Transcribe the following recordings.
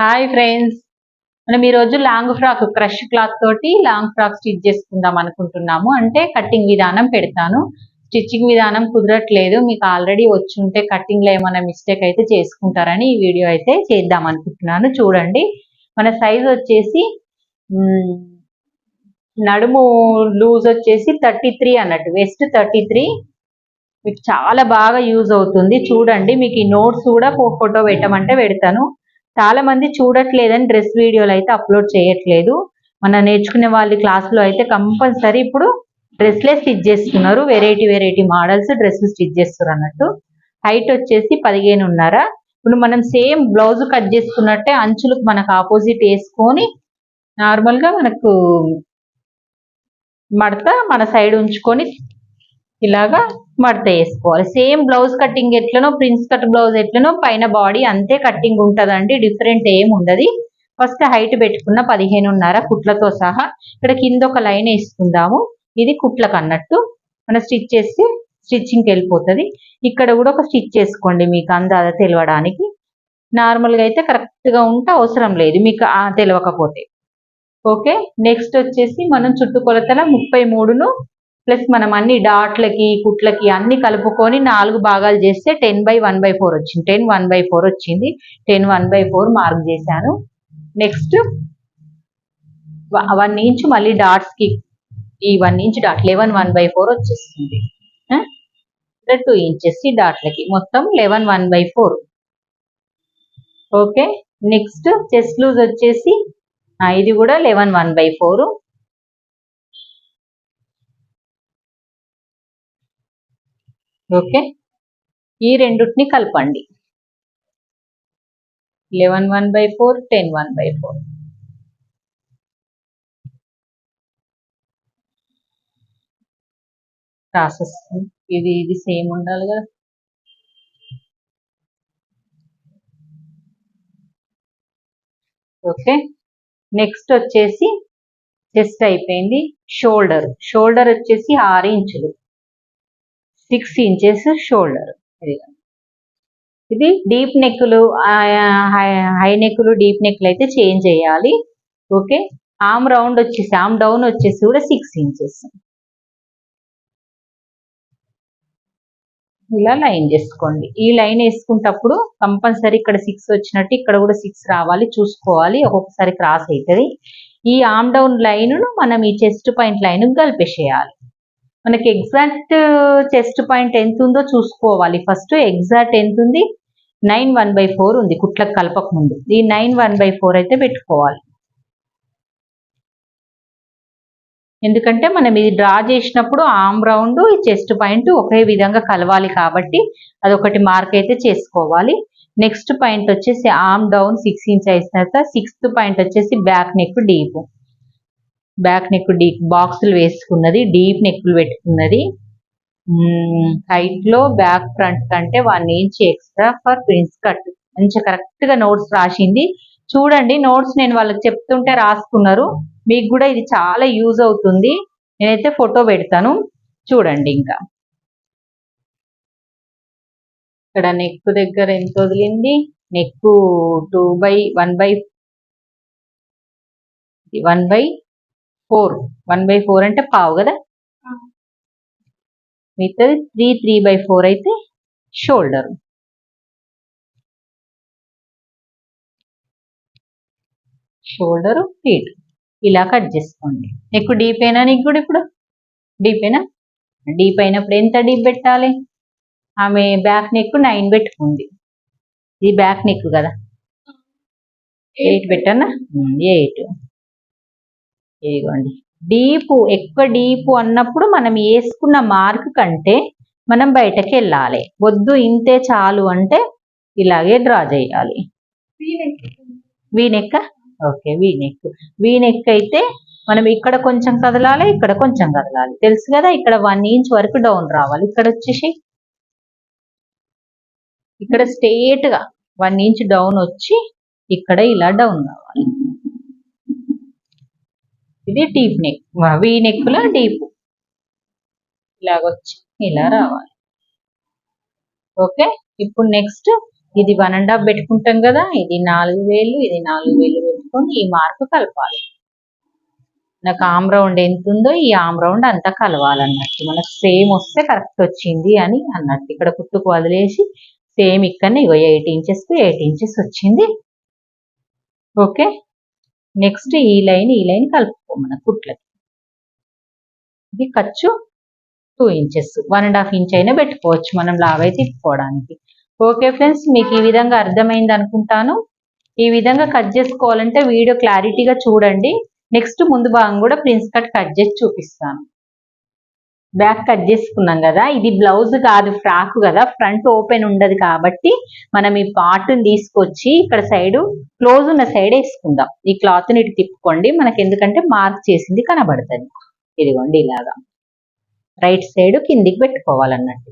Hi friends మనం ఈరోజు long frock crush cloth తోటి లాంగ్ ఫ్రాక్ స్టిచ్ చేసుకుందాం అనుకుంటున్నాము. అంటే కటింగ్ విధానం పెడతాను. స్టిచ్చింగ్ విధానం కుదరట్లేదు. మీకు ఆల్రెడీ వచ్చి ఉంటే కటింగ్లో ఏమైనా మిస్టేక్ అయితే చేసుకుంటారని ఈ వీడియో అయితే చేద్దాం అనుకుంటున్నాను. చూడండి. మన సైజ్ వచ్చేసి నడుము లూజ్ వచ్చేసి థర్టీ త్రీ అన్నట్టు. వెస్ట్ థర్టీ త్రీ మీకు చాలా బాగా యూజ్ అవుతుంది. చూడండి. మీకు ఈ నోట్స్ కూడా ఫోటో పెట్టమంటే పెడతాను. చాలా మంది చూడట్లేదని డ్రెస్ వీడియోలు అయితే అప్లోడ్ చేయట్లేదు. మన నేర్చుకునే వాళ్ళ క్లాస్లో అయితే కంపల్సరీ ఇప్పుడు డ్రెస్లే స్టిచ్ చేస్తున్నారు. వెరైటీ వెరైటీ మోడల్స్ డ్రెస్సులు స్టిచ్ చేస్తున్నారు అన్నట్టు. హైట్ వచ్చేసి పదిహేనున్నర. ఇప్పుడు మనం సేమ్ బ్లౌజ్ కట్ చేసుకున్నట్టే అంచులకు మనకు ఆపోజిట్ వేసుకొని నార్మల్గా మనకు మడత మన సైడ్ ఉంచుకొని ఇలాగా మడత వేసుకోవాలి. సేమ్ బ్లౌజ్ కటింగ్ ఎట్లనో ప్రిన్స్ కట్ బ్లౌజ్ ఎట్లనో పైన బాడీ అంతే కటింగ్ ఉంటుందండి. డిఫరెంట్ ఏం ఉండదు. ఫస్ట్ హైట్ పెట్టుకున్న పదిహేనున్నర కుట్లతో సహా ఇక్కడ కింద ఒక లైన్ వేసుకుందాము. ఇది కుట్లకు అన్నట్టు. మనం స్టిచ్ చేస్తే స్టిచ్చింగ్కి వెళ్ళిపోతుంది. ఇక్కడ కూడా ఒక స్టిచ్ చేసుకోండి మీకు అందాజ తెలియడానికి నార్మల్గా అయితే కరెక్ట్గా ఉంటే అవసరం లేదు మీకు తెలియకపోతే ఓకే నెక్స్ట్ వచ్చేసి మనం చుట్టుకొలతల ముప్పై మూడును ప్లస్ మనం అన్ని డాట్లకి కుట్లకి అన్ని కలుపుకొని నాలుగు భాగాలు చేస్తే ten by one by four వచ్చింది. టెన్ వన్ బై ఫోర్ వచ్చింది. Ten one by four mark చేశాను. నెక్స్ట్ వన్ ఇంచ్ మళ్ళీ డాట్స్కి ఈ one inch dot eleven one by four వచ్చేస్తుంది. టూ ఇంచెస్ ఈ డాట్లకి. మొత్తం eleven one by four. Okay? Next chest loose వచ్చేసి ఇది కూడా eleven one by four. Okay. ఈ రెండుటిని కలపండి. Eleven one by four ten one by four. Process ఇది ఇది సేమ్ ఉండాలి కదా. ఓకే. నెక్స్ట్ వచ్చేసి చెస్ట్ అయిపోయింది. షోల్డర్. షోల్డర్ వచ్చేసి ఆరు ఇంచులు. సిక్స్ ఇంచెస్ షోల్డర్ ఇది డీప్ నెక్లు హై నెక్లు డీప్ నెక్లు అయితే చేంజ్ చేయాలి. ఓకే ఆమ్ రౌండ్ వచ్చేసి ఆమ్ డౌన్ వచ్చేసి కూడా సిక్స్ ఇంచెస్ ఇలా లైన్ చేసుకోండి. ఈ లైన్ వేసుకుంటప్పుడు కంపల్సరీ ఇక్కడ సిక్స్ వచ్చినట్టు ఇక్కడ కూడా సిక్స్ రావాలి. చూసుకోవాలి. ఒక్కొక్కసారి క్రాస్ అవుతుంది. ఈ ఆమ్ డౌన్ లైన్ మనం ఈ చెస్ట్ పాయింట్ లైన్ కలిపేసేయాలి. మనకి ఎగ్జాక్ట్ చెస్ట్ పాయింట్ ఎంత ఉందో చూసుకోవాలి. ఫస్ట్ ఎగ్జాక్ట్ ఎంత ఉంది? నైన్ వన్ బై ఫోర్ ఉంది. కుట్లకు కలపక ముందు. ఈ నైన్ వన్ బై ఫోర్ అయితే పెట్టుకోవాలి. ఎందుకంటే మనం ఇది డ్రా చేసినప్పుడు ఆమ్ రౌండ్ ఈ చెస్ట్ పాయింట్ ఒకే విధంగా కలవాలి కాబట్టి అదొకటి మార్క్ అయితే చేసుకోవాలి. నెక్స్ట్ పాయింట్ వచ్చేసి ఆమ్ డౌన్ సిక్స్ ఇంచ్ అయిన తర్వాత సిక్స్త్ పాయింట్ వచ్చేసి back neck deep back neck deep బాక్సులు వేసుకున్నది డీప్ నెక్లు పెట్టుకున్నది. హైట్లో బ్యాక్ ఫ్రంట్ కంటే one inch extra for prince cut. మంచిగా కరెక్ట్గా నోట్స్ రాసింది. చూడండి నోట్స్ నేను వాళ్ళకి చెప్తుంటే రాసుకున్నారు. మీకు కూడా ఇది చాలా యూజ్ అవుతుంది. నేనైతే ఫోటో పెడతాను. చూడండి ఇంకా. ఇక్కడ నెక్ దగ్గర ఎంత వదిలింది? Neck two by one by one by four one by four అంటే పావు కదా? మిగతాది త్రీ త్రీ బై ఫోర్ అయితే షోల్డర్ షోల్డర్ ఫీట్ ఇలా కట్ చేసుకోండి. నెక్ డీప్ అయినా నీకు కూడా ఇప్పుడు? డీప్ అయినా? డీప్ అయినప్పుడు ఎంత డీప్ పెట్టాలి? ఆమె బ్యాక్ నెక్ నైన్ పెట్టుకుంది ఇది బ్యాక్ నెక్ కదా? ఎయిట్ పెట్టానా? ఎయిట్ ఇదిగోండి. డీపు ఎక్కువ డీపు అన్నప్పుడు మనం వేసుకున్న మార్క్ కంటే మనం బయటకు వెళ్ళాలి. వద్దు ఇంతే చాలు అంటే ఇలాగే డ్రా చేయాలి. వీనెక్క ఓకే వీనెక్ వీనెక్ అయితే మనం ఇక్కడ కొంచెం కదలాలి ఇక్కడ కొంచెం కదలాలి. తెలుసు కదా ఇక్కడ వన్ ఇంచ్ వరకు డౌన్ రావాలి. ఇక్కడ వచ్చేసి ఇక్కడ స్ట్రేట్గా వన్ ఇంచ్ డౌన్ వచ్చి ఇక్కడ ఇలా డౌన్ రావాలి. ఇది డీప్ నెక్ వీ నెక్లో డీప్ ఇలాగొచ్చి ఇలా రావాలి. ఓకే? ఇప్పుడు నెక్స్ట్ ఇది వన్ అండ్ హాఫ్ పెట్టుకుంటాం కదా ఇది నాలుగు వేలు ఇది నాలుగు వేలు పెట్టుకొని ఈ మార్కు కలపాలి. నాకు ఆమ్ రౌండ్ ఎంత ఉందో ఈ ఆమ్ రౌండ్ అంతా కలవాలన్నట్టు. మనకు సేమ్ వస్తే కరెక్ట్ వచ్చింది అని అన్నట్టు. ఇక్కడ కుట్టుకు వదిలేసి సేమ్ ఇక్కడనే ఇగో ఎయిట్ ఇంచెస్కి ఎయిట్ ఇంచెస్ వచ్చింది. ఓకే? నెక్స్ట్ ఈ లైన్ ఈ లైన్ కలుపు మన కుట్లకి. ఇది ఖర్చు two inches one and half inch అయినా పెట్టుకోవచ్చు మనం లావై తిప్పుకోవడానికి. ఓకే ఫ్రెండ్స్ మీకు ఈ విధంగా అర్థమైంది అనుకుంటాను. ఈ విధంగా కట్ చేసుకోవాలంటే వీడియో క్లారిటీగా చూడండి. నెక్స్ట్ ముందు భాగం కూడా ప్రిన్స్ కట్ కట్ చేసి చూపిస్తాను. బ్యాక్ కట్ చేసుకున్నాం కదా. ఇది బ్లౌజ్ కాదు ఫ్రాక్ కదా. ఫ్రంట్ ఓపెన్ ఉండదు కాబట్టి మనం ఈ పార్ట్ని తీసుకొచ్చి ఇక్కడ సైడ్ క్లోజ్ ఉన్న సైడ్ వేసుకుందాం. ఈ క్లాత్ని ఇటు తిప్పుకోండి. మనకి ఎందుకంటే మార్క్ చేసింది కనబడుతుంది. ఇదిగోండి ఇలాగా. రైట్ సైడ్ కిందికి పెట్టుకోవాలన్నట్టు.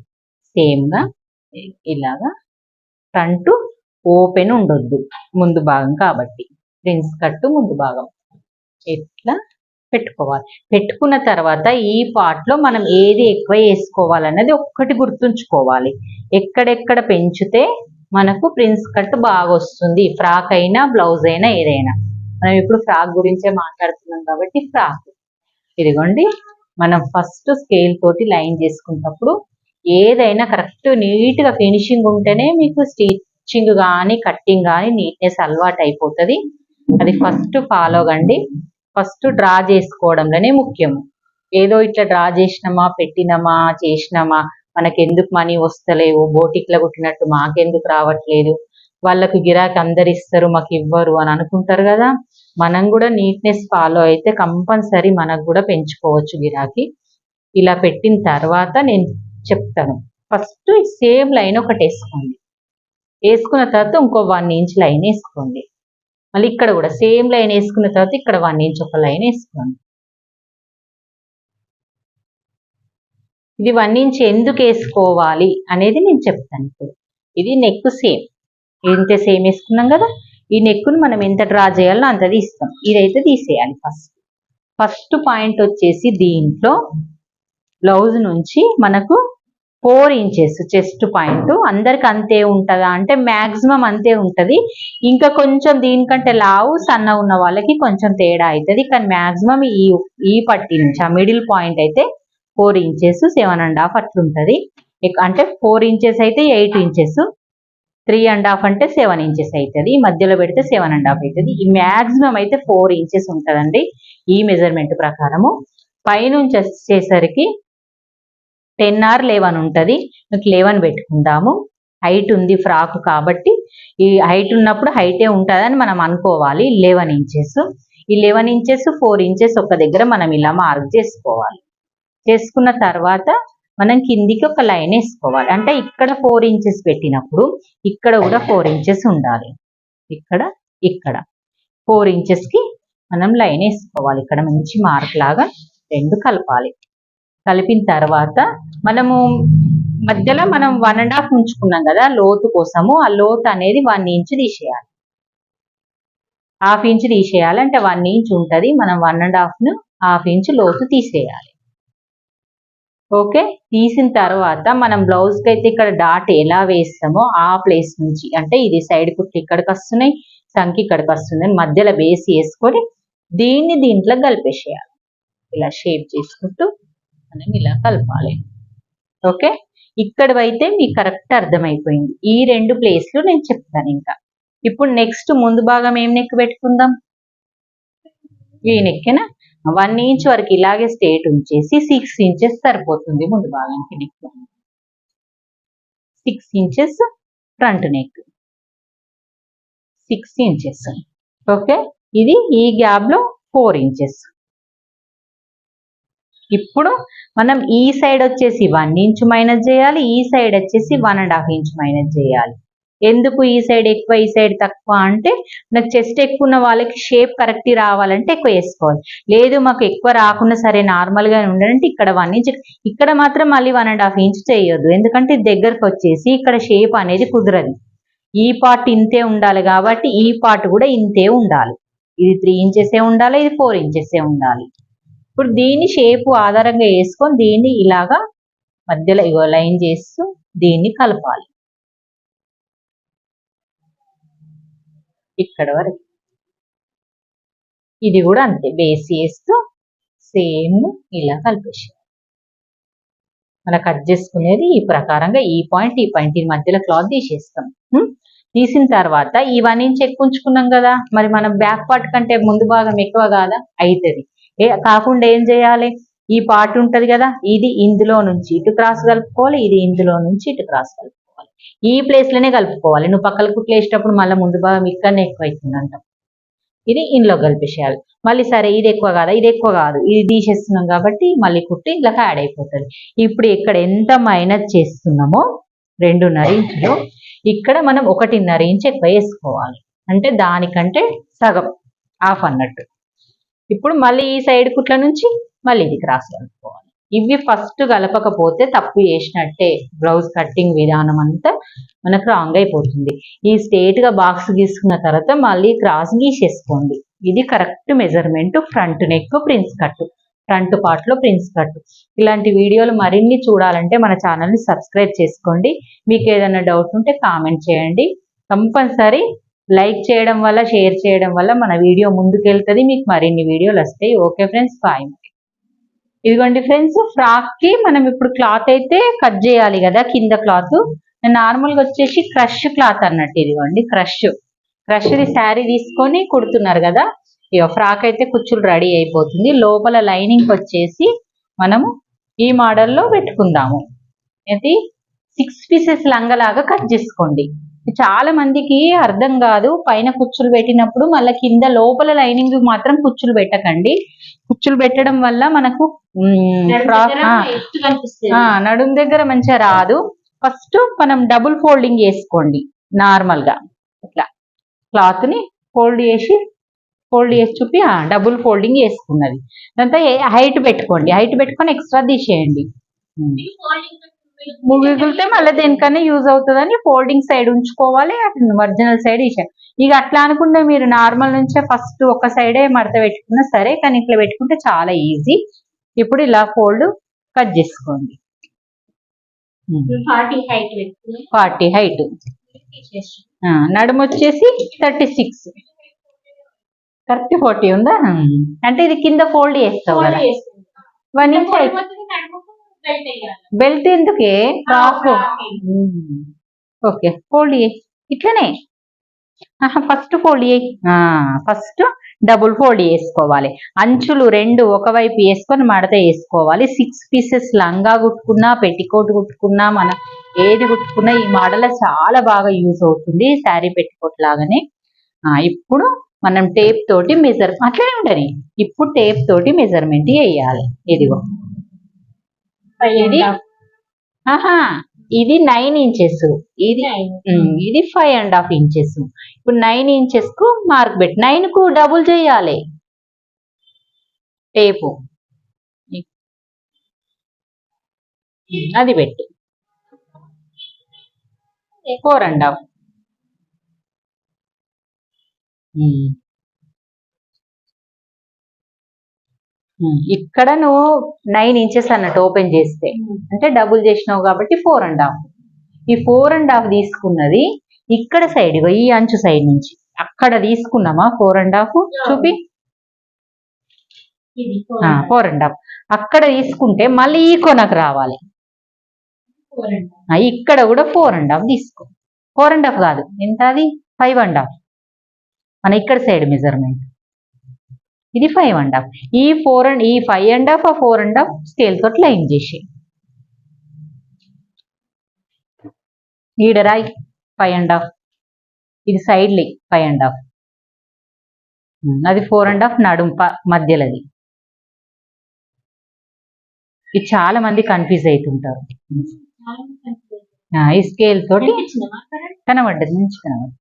సేమ్గా ఇలాగా ఫ్రంట్ ఓపెన్ ఉండొద్దు. ముందు భాగం కాబట్టి. ప్రిన్స్ కట్టు ముందు భాగం. ఇట్లా పెట్టుకోవాలి. పెట్టుకున్న తర్వాత ఈ పాట్లో మనం ఏది ఎక్కువ వేసుకోవాలన్నది ఒక్కటి గుర్తుంచుకోవాలి. ఎక్కడెక్కడ పెంచితే మనకు ప్రిన్స్ కట్ బాగా వస్తుంది. ఫ్రాక్ అయినా బ్లౌజ్ అయినా ఏదైనా. మనం ఇప్పుడు ఫ్రాక్ గురించే మాట్లాడుతున్నాం కాబట్టి ఫ్రాక్. ఇదిగోండి. మనం ఫస్ట్ స్కేల్ తోటి లైన్ చేసుకున్నప్పుడు ఏదైనా కరెక్ట్ నీట్గా ఫినిషింగ్ ఉంటేనే మీకు స్టిచ్చింగ్ కానీ కట్టింగ్ కానీ నీట్నెస్ అలవాటు అయిపోతుంది అది ఫస్ట్ ఫాలో కండి. ఫస్ట్ డ్రా చేసుకోవడంలోనే ముఖ్యము ఏదో ఇట్లా డ్రా చేసినామా పెట్టినామా చేసినామా మనకి ఎందుకు మనీ వస్తలేవు బోటిక్లో కుట్టినట్టు మాకెందుకు రావట్లేదు వాళ్ళకు గిరాకీ అందరు ఇస్తారు మాకు ఇవ్వరు అని అనుకుంటారు కదా. మనం కూడా నీట్నెస్ ఫాలో అయితే కంపల్సరీ మనకు కూడా పెంచుకోవచ్చు గిరాకీ. ఇలా పెట్టిన తర్వాత నేను చెప్తాను. ఫస్ట్ సేమ్ లైన్ ఒకటి వేసుకోండి. వేసుకున్న తర్వాత ఇంకో వన్ ఇంచ్ లైన్ వేసుకోండి. మళ్ళీ ఇక్కడ కూడా సేమ్ లైన్ వేసుకున్న తర్వాత ఇక్కడ వన్ ఇంచ్ ఒక లైన్ వేసుకోండి. ఇది వన్ ఇంచ్ ఎందుకు వేసుకోవాలి అనేది నేను చెప్తాను ఇప్పుడు. ఇది నెక్ సేమ్ ఎంత సేమ్ వేసుకున్నాం కదా ఈ నెక్కును మనం ఎంత డ్రా చేయాలో అంత తీస్తాం. ఇదైతే తీసేయాలి ఫస్ట్ ఫస్ట్ పాయింట్ వచ్చేసి దీంట్లో బ్లౌజ్ నుంచి మనకు ఫోర్ ఇంచెస్ చెస్ట్ పాయింట్. అందరికి అంతే ఉంటుందా? అంటే మాక్సిమం అంతే ఉంటది. ఇంకా కొంచెం దీనికంటే లావు సన్న ఉన్న వాళ్ళకి కొంచెం తేడా అవుతుంది కానీ మాక్సిమం ఈ ఈ పట్టి నుంచి ఆ మిడిల్ పాయింట్ అయితే four inches seven and half అట్లుంటుంది. అంటే ఫోర్ ఇంచెస్ అయితే eight inches three and half అంటే సెవెన్ ఇంచెస్ అవుతుంది మధ్యలో పెడితే సెవెన్ అండ్ హాఫ్ అవుతుంది ఈ మాక్సిమం అయితే ఫోర్ ఇంచెస్ ఉంటుందండి ఈ మెజర్మెంట్ ప్రకారము. పైనుంచి వచ్చేసరికి టెన్ ఆర్ లెవెన్ ఉంటుంది. మీకు లెవెన్ పెట్టుకుందాము. హైట్ ఉంది ఫ్రాక్ కాబట్టి ఈ హైట్ ఉన్నప్పుడు హైటే ఉంటుందని మనం అనుకోవాలి. Eleven inches. ఈ లెవెన్ ఇంచెస్ ఫోర్ ఇంచెస్ ఒక దగ్గర మనం ఇలా మార్క్ చేసుకోవాలి. చేసుకున్న తర్వాత మనం కిందికి ఒక లైన్ వేసుకోవాలి. అంటే ఇక్కడ ఫోర్ ఇంచెస్ పెట్టినప్పుడు ఇక్కడ కూడా ఫోర్ ఇంచెస్ ఉండాలి. ఇక్కడ ఇక్కడ. ఫోర్ ఇంచెస్కి మనం లైన్ వేసుకోవాలి. ఇక్కడ మంచి మార్క్ లాగా రెండు కలపాలి. కలిపిన తర్వాత మనము మధ్యలో మనం వన్ అండ్ హాఫ్ ఉంచుకున్నాం కదా లోతు కోసము ఆ లోతు అనేది వన్ ఇంచ్ తీసేయాలి. హాఫ్ ఇంచ్ తీసేయాలి అంటే వన్ ఇంచ్ ఉంటుంది మనం వన్ అండ్ హాఫ్ను హాఫ్ ఇంచ్ లోతు తీసేయాలి. ఓకే తీసిన తర్వాత మనం బ్లౌజ్కి అయితే ఇక్కడ డాట్ ఎలా వేస్తామో ఆ ప్లేస్ నుంచి అంటే ఇది సైడ్ కుట్లు ఇక్కడికి వస్తున్నాయి సంఖ్య ఇక్కడికి వస్తుంది మధ్యలో వేసి వేసుకొని దీన్ని దీంట్లో కలిపేసేయాలి. ఇలా షేప్ చేసుకుంటూ మనం ఇలా కలపాలి. ఓకే? ఇక్కడవైతే మీకు కరెక్ట్ అర్థమైపోయింది. ఈ రెండు ప్లేస్లు నేను చెప్తాను ఇంకా. ఇప్పుడు నెక్స్ట్ ముందు భాగం ఏం నెక్ పెట్టుకుందాం? ఈ నెక్కిన? వన్ ఇంచ్ వరకు ఇలాగే స్టేట్ ఉంచేసి సిక్స్ ఇంచెస్ సరిపోతుంది ముందు భాగానికి neck. Six inches front neck. Six inches. Okay? ఇది ఈ గ్యాప్లో ఫోర్ ఇంచెస్. ఇప్పుడు మనం ఈ సైడ్ వచ్చేసి వన్ ఇంచ్ మైనస్ చేయాలి ఈ సైడ్ వచ్చేసి one and half inch minus చేయాలి. ఎందుకు ఈ సైడ్ ఎక్కువ ఈ సైడ్ తక్కువ అంటే నాకు చెస్ట్ ఎక్కువ ఉన్న వాళ్ళకి షేప్ కరెక్ట్ రావాలంటే ఎక్కువ వేసుకోవాలి. లేదు మాకు ఎక్కువ రాకుండా సరే నార్మల్గా ఉండాలంటే ఇక్కడ వన్ ఇంచ్ ఇక్కడ మాత్రం మళ్ళీ వన్ అండ్ హాఫ్ ఇంచ్ చేయొద్దు. ఎందుకంటే దగ్గరకు వచ్చేసి ఇక్కడ షేప్ అనేది కుదరదు. ఈ పార్ట్ ఇంతే ఉండాలి కాబట్టి ఈ పార్ట్ కూడా ఇంతే ఉండాలి. ఇది త్రీ ఇంచెసే ఉండాలి ఇది ఫోర్ ఇంచెసే ఉండాలి. ఇప్పుడు దీన్ని షేప్ ఆధారంగా వేసుకొని దీన్ని ఇలాగా మధ్యలో ఇగో లైన్ చేస్తూ దీన్ని కలపాలి. ఇక్కడ వరకు. ఇది కూడా అంతే బేస్ చేస్తూ సేమ్ ఇలా కలిపేసి. మనం కట్ చేసుకునేది ఈ ప్రకారంగా ఈ పాయింట్ ఈ పాయింట్ ఈ మధ్యలో క్లాత్ తీసేస్తాం. తీసిన తర్వాత ఇవన్నీ చెక్కుంచుకున్నాం ఉంచుకున్నాం కదా మరి మనం బ్యాక్ పార్ట్ కంటే ముందు భాగం ఎక్కువ కాదా? అవుతుంది ఏ కాకుండా ఏం చేయాలి? ఈ పార్ట్ ఉంటది కదా ఇది ఇందులో నుంచి ఇటు క్రాస్ కలుపుకోవాలి ఇది ఇందులో నుంచి ఇటు క్రాస్ కలుపుకోవాలి. ఈ ప్లేస్లోనే కలుపుకోవాలి. నువ్వు పక్కల కుట్లు వేసేటప్పుడు మళ్ళీ ముందు భాగం ఇక్కడనే ఎక్కువ అవుతుంది అంటాం ఇది ఇందులో కలిపేసేయాలి. మళ్ళీ సరే ఇది ఎక్కువ కాదా ఇది ఎక్కువ కాదు. ఇది తీసేస్తున్నాం కాబట్టి మళ్ళీ కుట్టి ఇలా యాడ్ అయిపోతుంది. ఇప్పుడు ఇక్కడ ఎంత మైనస్ చేస్తున్నామో రెండున్నర ఇంచులు. ఇక్కడ మనం ఒకటిన్నర ఇంచు ఎక్కువ వేసుకోవాలి. అంటే దానికంటే సగం. హాఫ్ అన్నట్టు. ఇప్పుడు మళ్ళీ ఈ సైడ్ కుట్ల నుంచి మళ్ళీ ఇది క్రాస్ కలుపుకోవాలి ఇవి ఫస్ట్ కలపకపోతే తప్పు చేసినట్టే బ్లౌజ్ కట్టింగ్ విధానం అంతా మనకు రాంగ్ అయిపోతుంది. ఈ స్టేట్గా బాక్స్ గీసుకున్న తర్వాత మళ్ళీ క్రాస్ గీసేసుకోండి. ఇది correct measurement front neck prince cut front పార్ట్లో ప్రిన్స్ కట్ ఇలాంటి వీడియోలు మరిన్ని చూడాలంటే మన ఛానల్ని సబ్స్క్రైబ్ చేసుకోండి. మీకు ఏదైనా డౌట్ ఉంటే కామెంట్ చేయండి. కంపల్సరీ లైక్ చేయడం వల్ల షేర్ చేయడం వల్ల మన వీడియో ముందుకెళ్తుంది. మీకు మరిన్ని వీడియోలు వస్తాయి. ఓకే ఫ్రెండ్స్ బాయ్ ఇదిగోండి ఫ్రెండ్స్ ఫ్రాక్కి మనం ఇప్పుడు క్లాత్ అయితే కట్ చేయాలి కదా కింద క్లాత్. నార్మల్గా వచ్చేసి క్రష్ క్లాత్ అన్నట్టు ఇదిగోండి క్రష్. క్రష్ ది శారీ తీసుకొని కుడుతున్నారు కదా ఇక ఫ్రాక్ అయితే కుచ్చులు రెడీ అయిపోతుంది. లోపల లైనింగ్ వచ్చేసి మనము ఈ మోడల్లో పెట్టుకుందాము. ఇది సిక్స్ పీసెస్ లంగలాగా కట్ చేసుకోండి. చాలా మందికి అర్థం కాదు. పైన కుచ్చులు పెట్టినప్పుడు మళ్ళీ కింద లోపల లైనింగ్ మాత్రం కుచ్చులు పెట్టకండి. కుచ్చులు పెట్టడం వల్ల మనకు మ్, ఫ్రాక్ ఆ, ఆ, నడుం దగ్గర మంచిగా రాదు. ఫస్ట్ మనం డబుల్ ఫోల్డింగ్ చేసుకోండి నార్మల్గా ఇట్లా క్లాత్ని ఫోల్డ్ చేసి ఫోల్డ్ చేసి చూపి డబుల్ ఫోల్డింగ్ చేసుకున్నది. దాంతో హైట్ పెట్టుకోండి. హైట్ పెట్టుకొని ఎక్స్ట్రా తీసేయండి. మిగిలితే మళ్ళీ దేనికన్నా యూజ్ అవుతుందని ఫోల్డింగ్ సైడ్ ఉంచుకోవాలి ఒరిజినల్ సైడ్ ఇచ్చారు ఇక అట్లా అనుకుంటే మీరు నార్మల్ నుంచే ఫస్ట్ ఒక సైడే మడత పెట్టుకున్నా సరే కానీ ఇట్లా పెట్టుకుంటే చాలా ఈజీ ఇప్పుడు ఇలా ఫోల్డ్ కట్ చేసుకోండి. ఫార్టీ హైట్ నడుము వచ్చేసి థర్టీ సిక్స్ కరెక్ట్ ఫార్టీ ఉందా. అంటే ఇది కింద ఫోల్డ్ చేస్తావు కదా. వన్ ఇంచ్ బెల్ట్ ఎందుకే? ఫ్రాక్ ఓకే ఫోల్డ్ చేయి. ఇట్లనే. ఫస్ట్ ఫోల్డ్ చేయి. ఫస్ట్ డబుల్ ఫోల్డ్ చేసుకోవాలి. అంచులు రెండు ఒకవైపు వేసుకొని మడత వేసుకోవాలి. సిక్స్ పీసెస్ లంగా కుట్టుకున్నా పెట్టికోట్ కుట్టుకున్నా మన ఏది కుట్టుకున్నా ఈ మోడల్ చాలా బాగా యూజ్ అవుతుంది. శారీ పెట్టికోట్ లాగానే. ఆ, ఇప్పుడు మనం టేప్ తోటి మెజర్ అట్లనే ఉండని ఇప్పుడు టేప్ తోటి మెజర్మెంట్ వేయాలి. ఇదిగో. ఇది ఆహా ఇది నైన్ ఇంచెస్. ఇది ఇది ఫైవ్ అండ్ హాఫ్ ఇంచెస్. ఇప్పుడు నైన్ ఇంచెస్కు మార్క్ పెట్టి నైన్కు డబుల్ చేయాలి. టేపు. అది పెట్టు. Four and half. ఇక్కడ నువ్వు నైన్ ఇంచెస్ అన్నట్టు ఓపెన్ చేస్తే. అంటే డబుల్ చేసినావు కాబట్టి ఫోర్ అండ్ హాఫ్ ఈ ఫోర్ అండ్ హాఫ్ తీసుకున్నది ఇక్కడ సైడ్ ఈ అంచు సైడ్ నుంచి. అక్కడ తీసుకున్నామా? ఫోర్ అండ్ హాఫ్ చూపి. ఫోర్ అండ్ హాఫ్ అక్కడ తీసుకుంటే మళ్ళీ ఈ కొనకు రావాలి. ఇక్కడ కూడా ఫోర్ అండ్ హాఫ్ తీసుకో. ఫోర్ అండ్ హాఫ్ కాదు. ఎంత అది? ఫైవ్ అండ్ హాఫ్ మన ఇక్కడ సైడ్ మెజర్మెంట్ ఇది ఫైవ్ అండ్ హాఫ్ ఈ ఫోర్ అండ్ ఈ ఫైవ్ అండ్ హాఫ్ ఆ ఫోర్ అండ్ హాఫ్ స్కేల్ తోటి లైన్ చేసి ఈడ రాయి ఫైవ్ అండ్ హాఫ్ ఇది సైడ్ లే ఫైవ్ అండ్ హాఫ్ అది ఫోర్ అండ్ హాఫ్ నడుం మధ్యలోది. ఇది చాలా మంది కన్ఫ్యూజ్ అవుతుంటారు ఈ స్కేల్ తోటి కనబడ్డది మంచి కనబడ్డది.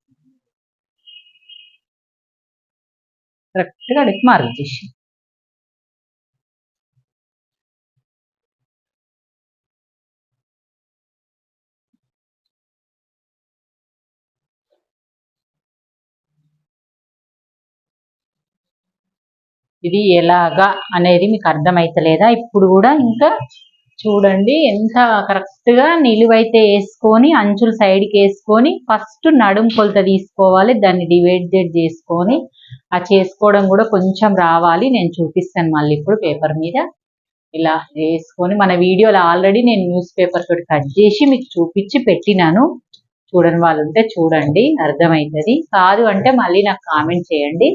కరెక్ట్గా అడిగి మార్క్ చేసి. ఇది ఎలాగా అనేది మీకు అర్థమైతలేదా? ఇప్పుడు కూడా ఇంకా చూడండి ఎంత కరెక్ట్గా నిలువైతే వేసుకొని అంచులు సైడ్కి వేసుకొని ఫస్ట్ నడుం కొలత తీసుకోవాలి దాన్ని డివైడెడ్ చేసుకొని ఆ చేసుకోవడం కూడా కొంచెం రావాలి. నేను చూపిస్తాను మళ్ళీ ఇప్పుడు పేపర్ మీద. ఇలా వేసుకొని మన వీడియోలో ఆల్రెడీ నేను న్యూస్ పేపర్ తోటి కట్ చేసి మీకు చూపించి పెట్టినాను. చూడని వాళ్ళు ఉంటే చూడండి అర్థమవుతుంది కాదు అంటే మళ్ళీ నాకు కామెంట్ చేయండి.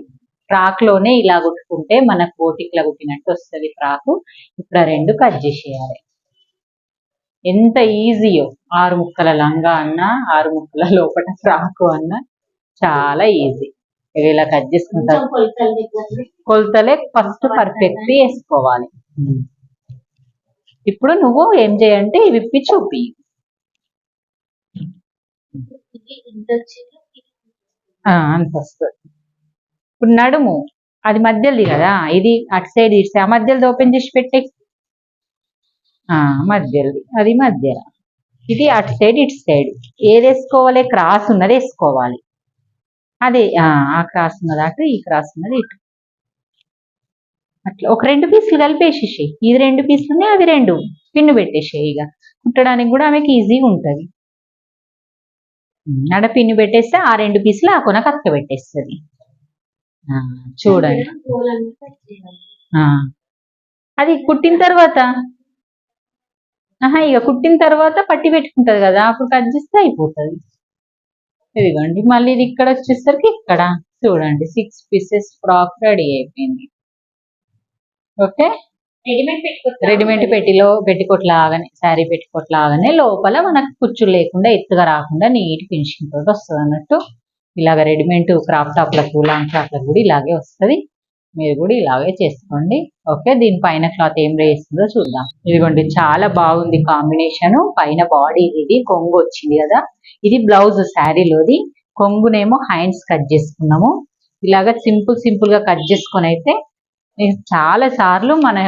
ఫ్రాక్లోనే ఇలా కుట్టుకుంటే మన కోటిక్లా కుట్టినట్టు వస్తుంది ఫ్రాకు. ఇప్పుడు ఆ రెండు కట్ చేసేయాలి. ఎంత ఈజీయో. ఆరు ముక్కల లంగా అన్నా ఆరు ముక్కల లోపల ఫ్రాకు అన్న చాలా ఈజీ. ఇలా కట్ చేసుకుంటారు కొలతలే ఫస్ట్ పర్ఫెక్ట్ వేసుకోవాలి. ఇప్పుడు నువ్వు ఏం చేయంటే ఇవి విప్పి చూపి. అంత వస్తుంది. ఇప్పుడు నడుము అది మధ్యది కదా ఇది అటు సైడ్ ఇటు సైడ్ ఆ మధ్యలో ఓపెన్ చేసి పెట్టే. ఆ, అది మధ్య ఇది అటు సైడ్ ఇటు సైడ్ ఏది వేసుకోవాలి? క్రాస్ ఉన్నది వేసుకోవాలి. అదే ఆ, క్రాస్ ఉన్నది అటు ఈ క్రాస్ ఉన్నది ఇటు. అట్లా ఒక రెండు పీసులు కలిపేసేసి ఇది రెండు పీసులు ఉన్నాయి అవి రెండు. పిన్ను పెట్టేసేయి ఇక. కుట్టడానికి కూడా ఆమెకి ఈజీగా ఉంటుంది. ఆడ పిన్ను పెట్టేస్తే ఆ రెండు పీసులు ఆ కొన కక్క పెట్టేస్తుంది. చూడండి. ఆ. అది కుట్టిన తర్వాత? ఆహా ఇక కుట్టిన తర్వాత పట్టి పెట్టుకుంటది కదా అప్పుడు కట్ చేస్తే అయిపోతుంది. ఇదిగోండి మళ్ళీ ఇది ఇక్కడ వచ్చేసరికి ఇక్కడ. చూడండి సిక్స్ పీసెస్ ఫ్రాక్ రెడీ అయిపోయింది. ఓకే? రెడీమేడ్ పెట్టిలో పెట్టికోట్ లాగానే శారీ పెట్టికోట్ లాగానే లోపల మనకు కుచ్చులు లేకుండా ఎత్తుగా రాకుండా నీట్ ఫినిషింగ్ తోటి వస్తుంది అన్నట్టు ఇలాగ రెడీమేడ్ క్రాప్ టాప్లకు లాంగ్ ఫ్రాక్లకు కూడా ఇలాగే వస్తుంది. మీరు కూడా ఇలాగే చేసుకోండి. ఓకే దీనిపైన క్లాత్ ఏం వేస్తుందో చూద్దాం. ఇదిగోండి చాలా బాగుంది కాంబినేషన్. పైన బాడీ ఇది కొంగు వచ్చింది కదా. ఇది బ్లౌజ్ శారీలోది. కొంగునేమో హ్యాండ్స్ కట్ చేసుకున్నాము. ఇలాగ సింపుల్ సింపుల్గా కట్ చేసుకొని అయితే నేను చాలా సార్లు మన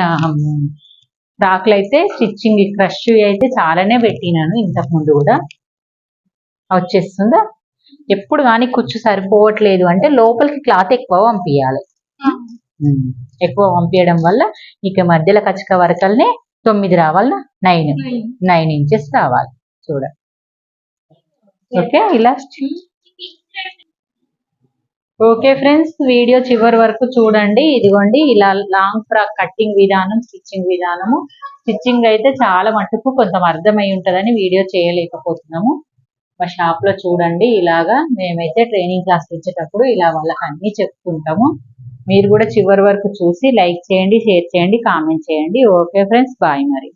ఫ్రాక్లు అయితే స్టిచ్చింగ్ క్రష్ అయితే చాలానే పెట్టినాను ఇంతకు ముందు కూడా. వచ్చేస్తుందా? ఎప్పుడు కానీ కుచ్చు సరిపోవట్లేదు. అంటే లోపలికి క్లాత్ ఎక్కువ పంపించాలి ఎక్కువ పంపించడం వల్ల ఇక మధ్యలో కచ్చక వరకల్నే తొమ్మిది రావాల నైన్. నైన్. ఇంచెస్ రావాలి. చూడ. ఓకే ఇలా ఓకే ఫ్రెండ్స్ వీడియో చివరి వరకు చూడండి. ఇదిగోండి ఇలా లాంగ్ ఫ్రాక్ కట్టింగ్ విధానం స్టిచ్చింగ్ విధానము. స్టిచ్చింగ్ అయితే చాలా మటుకు కొంత అర్థమై ఉంటుందని వీడియో చేయలేకపోతున్నాము. మా షాప్లో చూడండి ఇలాగా మేమైతే ట్రైనింగ్ క్లాస్ ఇచ్చేటప్పుడు ఇలా వాళ్ళకి అన్ని చెప్తుంటాము. మీరు కూడా చివరి వరకు చూసి లైక్ చేయండి షేర్ చేయండి కామెంట్ చేయండి. ఓకే ఫ్రెండ్స్ బాయ్ మరి.